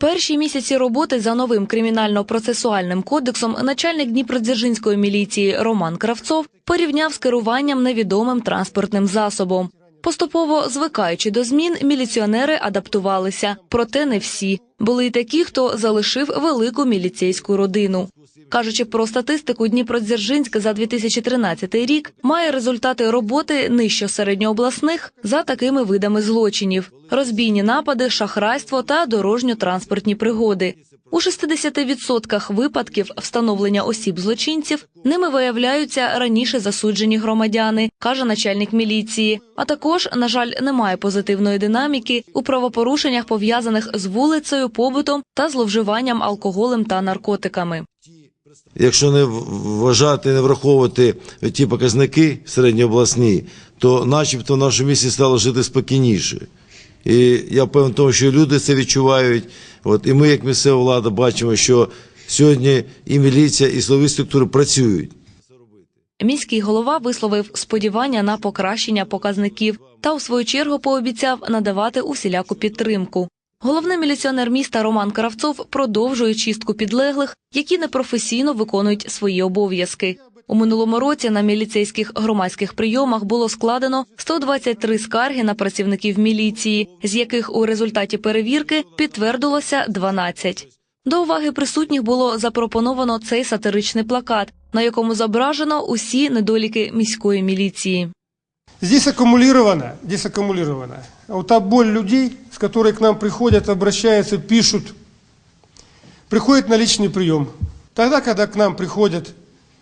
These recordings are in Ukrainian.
Перші місяці роботи за новим кримінально-процесуальним кодексом начальник Дніпродзержинської міліції Роман Кравцов порівняв з керуванням невідомим транспортним засобом. Поступово звикаючи до змін, міліціонери адаптувалися, проте не всі. Були й такі, хто залишив велику міліцейську родину. Кажучи про статистику, Дніпродзержинськ за 2013 рік має результати роботи нижче середньообласних за такими видами злочинів: розбійні напади, шахрайство та дорожньо-транспортні пригоди. У 60% випадків встановлення осіб злочинців ними виявляються раніше засуджені громадяни, каже начальник міліції. А також, на жаль, немає позитивної динаміки у правопорушеннях пов'язаних з вулицею, побутом та зловживанням алкоголем та наркотиками. Якщо не вважати, не враховувати ті показники середньообласні, то начебто в нашому місті стало жити спокійніше. І я впевнений в тому, що люди це відчувають. От, і ми, як місцева влада, бачимо, що сьогодні і міліція, і силові структури працюють. Міський голова висловив сподівання на покращення показників та у свою чергу пообіцяв надавати усіляку підтримку. Головний міліціонер міста Роман Кравцов продовжує чистку підлеглих, які непрофесійно виконують свої обов'язки. У минулому році на міліцейських громадських прийомах було складено 123 скарги на працівників міліції, з яких у результаті перевірки підтвердилося 12. До уваги присутніх було запропоновано цей сатиричний плакат, на якому зображено усі недоліки міської міліції. Здесь аккумулировано, здесь аккумулировано. А вот та боль людей, с которой к нам приходят, обращаются, пишут, приходит на личный прием. Тогда, когда к нам приходят,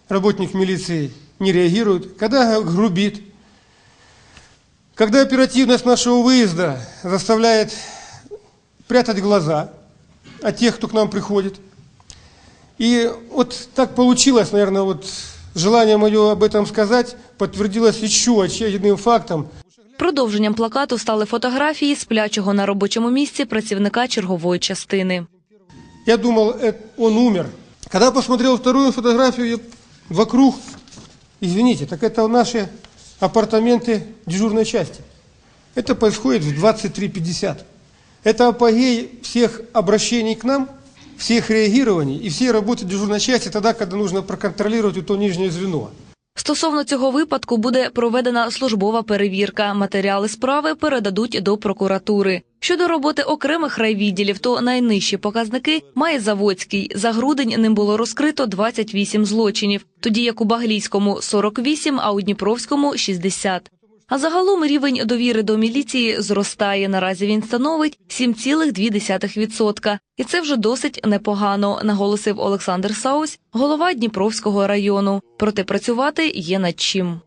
работник милиции не реагирует, когда грубит, когда оперативность нашего выезда заставляет прятать глаза от тех, кто к нам приходит. И вот так получилось, наверное, вот желание мое об этом сказать подтвердилось еще очередным фактом. Продовженням плакату стали фотографії сплячого на робочому місці працівника чергової частини. Я думал, э, он умер. Когда посмотрел вторую фотографию, я- вокруг, извините, так это наши апартаменты дежурной части. Это происходит в 23.50. Это апогей всех обращений к нам, всех реагирований и всей работы дежурной части тогда, когда нужно проконтролировать то нижнее звено. Стосовно цього випадку буде проведена службова перевірка. Матеріали справи передадуть до прокуратури. Щодо роботи окремих райвідділів, то найнижчі показники має Заводський. За грудень ним було розкрито 28 злочинів, тоді як у Баглійському 48, а у Дніпровському 60. А загалом рівень довіри до міліції зростає. Наразі він становить 7,2%. І це вже досить непогано, наголосив Олександр Саус, голова Дніпровського району. Проте працювати є над чим.